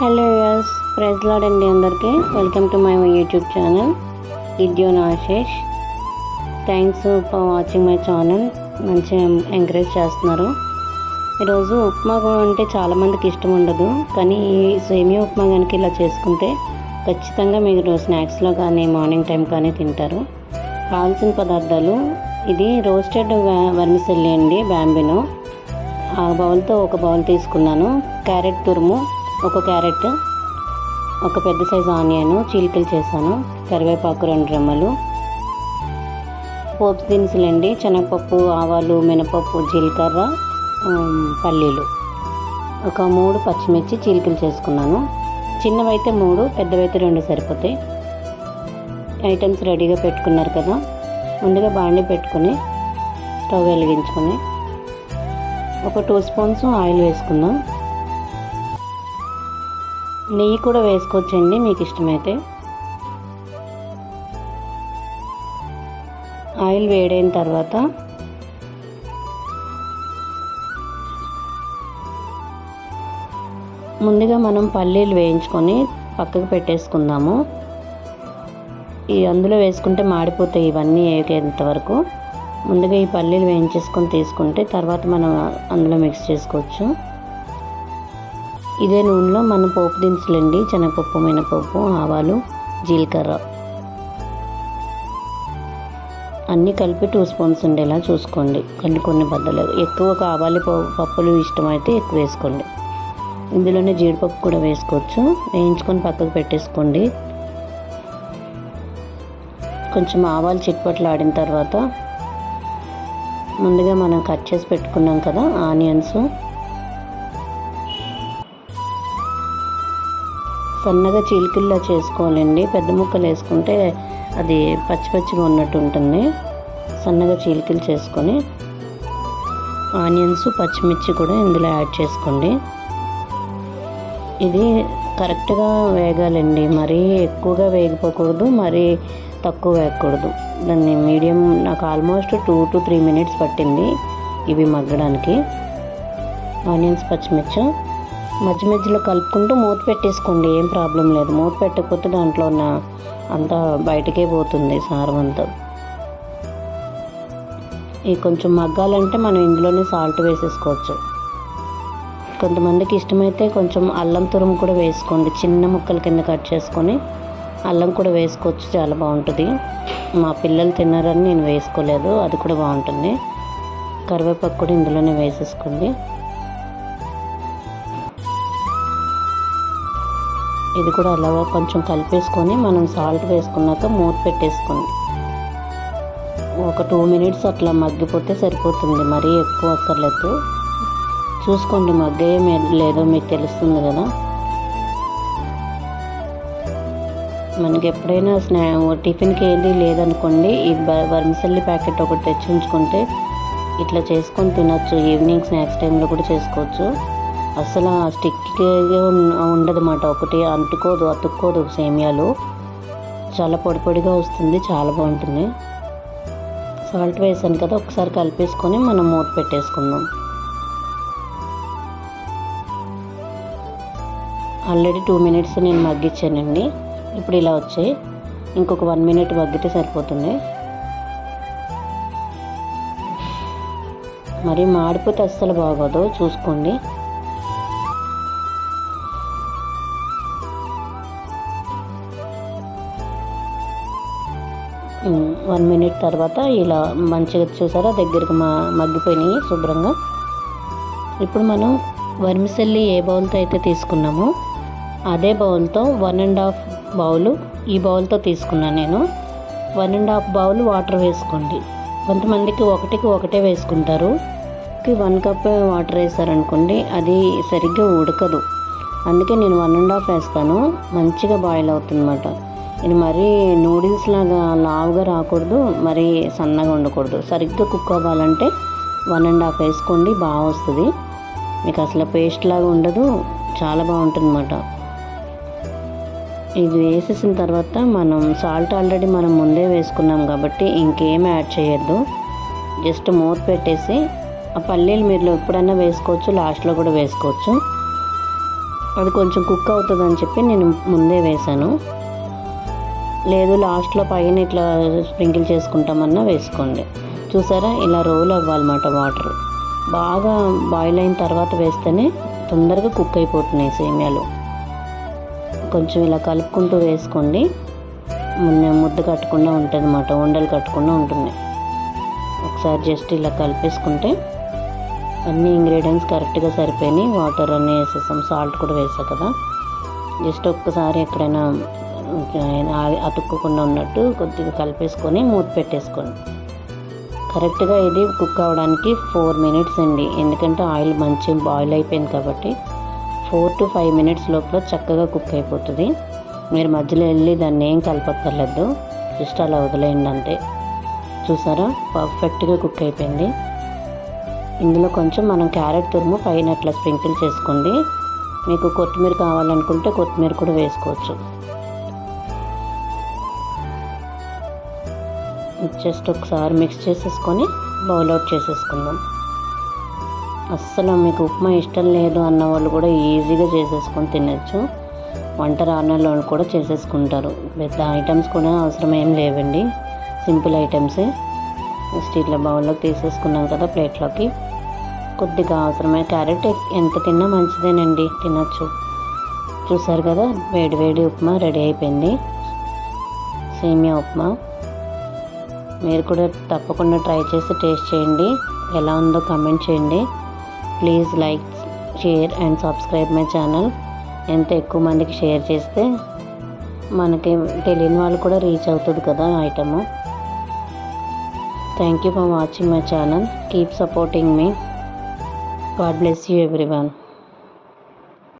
Hello yes praise lord అండి అందరికీ. Welcome to my YouTube channel ఇద్యోన్ Ashesh thanks for watching my channel మంచిగా encourage చేస్తున్నారు. ఈరోజు ఉప్మా అంటే చాలామందికి ఇష్టం ఉండదు కానీ ఈ సేమియా ఉప్మా కనుక ఇలా చేసుకుంటే ఖచ్చితంగా మీరు స్నాక్స్లో కానీ మార్నింగ్ టైం కానీ తింటారు. కావాల్సిన పదార్థాలు ఇది రోస్టెడ్ వర్మిసెల్లి అండి బ్యాంబినో. ఆ బౌల్తో ఒక బౌల్ తీసుకున్నాను. క్యారెట్ తురుము ఒక క్యారెట్ ఒక పెద్ద సైజు ఆనియన్ చీలికలు చేశాను కరివేపాకు రెండు రెమ్మలు పోపు దినుసులండి శనగపప్పు ఆవాలు మినపప్పు జీలకర్ర పల్లీలు. ఒక మూడు పచ్చిమిర్చి చీలికలు చేసుకున్నాను. చిన్నవైతే మూడు పెద్దవైతే రెండు సరిపోతాయి. ఐటమ్స్ రెడీగా పెట్టుకున్నారు కదా. ముందుగా బాండి పెట్టుకొని స్టవ్ వెలిగించుకొని ఒక టూ స్పూన్స్ ఆయిల్ వేసుకుందాం. నెయ్యి కూడా వేసుకోవచ్చండి మీకు ఇష్టమైతే. ఆయిల్ వేడైన తర్వాత ముందుగా మనం పల్లీలు వేయించుకొని పక్కకు పెట్టేసుకుందాము. ఈ అందులో వేసుకుంటే మాడిపోతాయి ఇవన్నీ వేగేంత వరకు. ముందుగా ఈ పల్లీలు వేయించేసుకొని తీసుకుంటే తర్వాత మనం అందులో మిక్స్ చేసుకోవచ్చు. ఇదే నూనెలో మన పోపు దినుసులండి. శనగపప్పు మినపప్పు ఆవాలు జీలకర్ర. అన్నీ కలిపి టూ స్పూన్స్ ఉండేలా చూసుకోండి. కొన్ని కొన్ని బద్దలు. ఎక్కువ కావాలి పప్పులు ఇష్టమైతే ఎక్కువ వేసుకోండి. ఇందులోనే జీడిపప్పు కూడా వేసుకోవచ్చు. వేయించుకొని పక్కకు పెట్టేసుకోండి. కొంచెం ఆవాలు చిట్పట్లు ఆడిన తర్వాత ముందుగా మనం కట్ చేసి పెట్టుకున్నాం కదా ఆనియన్స్. సన్నగా చీలికల్లా చేసుకోవాలండి. పెద్ద ముక్కలు వేసుకుంటే అది పచ్చి పచ్చిగా ఉన్నట్టు ఉంటుంది. సన్నగా చీలికలు చేసుకొని ఆనియన్స్ పచ్చిమిర్చి కూడా ఇందులో యాడ్ చేసుకోండి. ఇది కరెక్ట్గా వేగాలండి. మరీ ఎక్కువగా వేగిపోకూడదు మరీ తక్కువ వేయకూడదు దాన్ని మీడియం నాకు almost two to three minutes పట్టింది ఇవి మగ్గడానికి. ఆనియన్స్ పచ్చిమిర్చి మధ్య మధ్యలో కలుపుకుంటూ మూత పెట్టేసుకోండి ఏం ప్రాబ్లం లేదు. మూత పెట్టకపోతే దాంట్లో ఉన్న అంతా బయటకే పోతుంది సారం అంతా. ఈ కొంచెం మగ్గాలంటే మనం ఇందులోనే సాల్ట్ వేసేసుకోవచ్చు. కొంతమందికి ఇష్టమైతే కొంచెం అల్లం తురుము కూడా వేసుకోండి. చిన్న ముక్కల కింద కట్ చేసుకొని అల్లం కూడా వేసుకోవచ్చు చాలా బాగుంటుంది. మా పిల్లలు తిన్నారని నేను వేసుకోలేదు అది కూడా బాగుంటుంది. కరివేపాకు కూడా ఇందులోనే వేసేసుకోండి. ఇది కూడా అలా కొంచెం కలిపేసుకొని మనం సాల్ట్ వేసుకున్నాక మూత పెట్టేసుకోండి ఒక టూ మినిట్స్ అట్లా మగ్గిపోతే సరిపోతుంది. మరీ ఎక్కువ అక్కర్లేదు. చూసుకోండి మగ్గేయం లేదో మీకు తెలుస్తుంది కదా. మనకి ఎప్పుడైనా స్నా టిఫిన్కి ఏది లేదనుకోండి ఈ బ- వర్మిసల్లి ప్యాకెట్ ఒకటి తెచ్చి ఉంచుకుంటే ఇట్లా చేసుకొని తినొచ్చు. ఈవినింగ్ స్నాక్స్ టైంలో కూడా చేసుకోవచ్చు. అసలు ఆ స్టిక్గా ఉండదు అన్నమాట ఒకటి అంటుకోదు అతుక్కోదు సేమియాలు. చాలా పొడి పొడిగా వస్తుంది చాలా బాగుంటుంది. సాల్ట్ వేసాను కదా ఒకసారి కలిపేసుకొని మనం మూత పెట్టేసుకుందాం. ఆల్రెడీ టూ మినిట్స్ నేను మగ్గించానండి. ఇప్పుడు ఇలా వచ్చాయి. ఇంకొక వన్ మినిట్ మగ్గితే సరిపోతుంది. మరి మాడిపోతే అస్సలు బాగోదు చూసుకోండి. వన్ మినిట్ తర్వాత ఇలా మంచిగా చూసారా? దగ్గరికి మా మగ్గిపోయినాయి శుభ్రంగా. ఇప్పుడు మనం వర్మిసెల్లి ఏ బౌల్తో అయితే తీసుకున్నామో అదే బౌల్తో వన్ అండ్ హాఫ్ బౌలు ఈ బౌల్తో తీసుకున్నాను నేను. One and half bowl water వేసుకోండి. కొంతమందికి ఒకటికి ఒకటే వేసుకుంటారు. వన్ కప్ వాటర్ వేసారనుకోండి అది సరిగ్గా ఉడకదు. అందుకే నేను వన్ అండ్ హాఫ్ వేస్తాను. మంచిగా బాయిల్ అవుతుందన్నమాట. ఇది మరీ నూడిల్స్ లాగా లావుగా రాకూడదు మరీ సన్నగా ఉండకూడదు. సరిగ్గా కుక్ అవ్వాలంటే వన్ అండ్ హాఫ్ వేసుకోండి బాగా వస్తుంది. మీకు అసలు పేస్ట్ లాగా ఉండదు చాలా బాగుంటుంది అన్నమాట ఇది వేసేసిన తర్వాత మనం సాల్ట్ ఆల్రెడీ మనం ముందే వేసుకున్నాం కాబట్టి ఇంకేం యాడ్ చేయొద్దు. జస్ట్ మూత పెట్టేసి ఆ పల్లీలు మీరు ఎప్పుడైనా వేసుకోవచ్చు లాస్ట్లో కూడా వేసుకోవచ్చు. అది కొంచెం కుక్ అవుతుందని చెప్పి నేను ముందే వేశాను. లేదు లాస్ట్లో పైన ఇట్లా స్ప్రింకిల్ చేసుకుంటామన్నా వేసుకోండి. చూసారా? ఇలా రోల్ అవ్వాలన్నమాట వాటర్. బాగా బాయిల్ అయిన తర్వాత వేస్తేనే తొందరగా కుక్ అయిపోతున్నాయి సేమియాలు. కొంచెం ఇలా కలుపుకుంటూ వేసుకోండి. మున్న ముద్ద కట్టకుండా ఉంటుంది అన్నమాట ఉండలు కట్టకుండా ఉంటుంది. ఒకసారి జస్ట్ ఇలా కలిపేసుకుంటే అన్ని ఇంగ్రీడియంట్స్ కరెక్ట్గా సరిపోయినాయి. వాటర్ అన్నీ వేసేసాం. సాల్ట్ కూడా వేసా కదా. జస్ట్ ఒక్కసారి ఎక్కడైనా అతుక్కకుండా ఉన్నట్టు కొద్దిగా కలిపేసుకొని మూత పెట్టేసుకోండి. కరెక్ట్గా ఇది కుక్ అవ్వడానికి ఫోర్ మినిట్స్ అండి. ఎందుకంటే ఆయిల్ మంచి బాయిల్ అయిపోయింది కాబట్టి ఫోర్ టు ఫైవ్ మినిట్స్ లోపల చక్కగా కుక్ అయిపోతుంది. మీరు మధ్యలో వెళ్ళి దాన్ని ఏం కలపక్కర్లేదు. జస్ట్ అలా వదిలేయండి అంతే. చూసారా? పర్ఫెక్ట్గా కుక్ అయిపోయింది. ఇందులో కొంచెం మనం క్యారెట్ తురుము పైన అట్లా స్ప్రింకిల్ చేసుకోండి. మీకు కొత్తిమీర కావాలనుకుంటే కొత్తిమీర కూడా వేసుకోవచ్చు. జస్ట్ ఒకసారి మిక్స్ చేసేసుకొని బౌల్ అవుట్ చేసేసుకుందాం. అస్సలు మీకు ఉప్మా ఇష్టం లేదు అన్న వాళ్ళు కూడా ఈజీగా చేసేసుకొని తినచ్చు. వంట రానలో కూడా చేసేసుకుంటారు. పెద్ద ఐటమ్స్ కూడా అవసరం ఏం లేవండి. సింపుల్ ఐటమ్సే స్టీల్ బౌల్లోకి తీసేసుకున్నాం కదా ప్లేట్లోకి. కొద్దిగా అవసరమైన క్యారెట్ ఎంత తిన్నా మంచిదేనండి. తినచ్చు. చూసారు కదా వేడి వేడి ఉప్మా రెడీ అయిపోయింది. సేమియా ఉప్మా. మీరు కూడా తప్పకుండా ట్రై చేసి టేస్ట్ చేయండి. ఎలా ఉందో కమెంట్ చేయండి. Please like share and subscribe my channel ఎంత ఎక్కువ మందికి షేర్ చేస్తే మనకి తెలియని వాళ్ళు కూడా రీచ్ అవుతుంది కదా item thank you for watching my channel keep supporting me God bless you everyone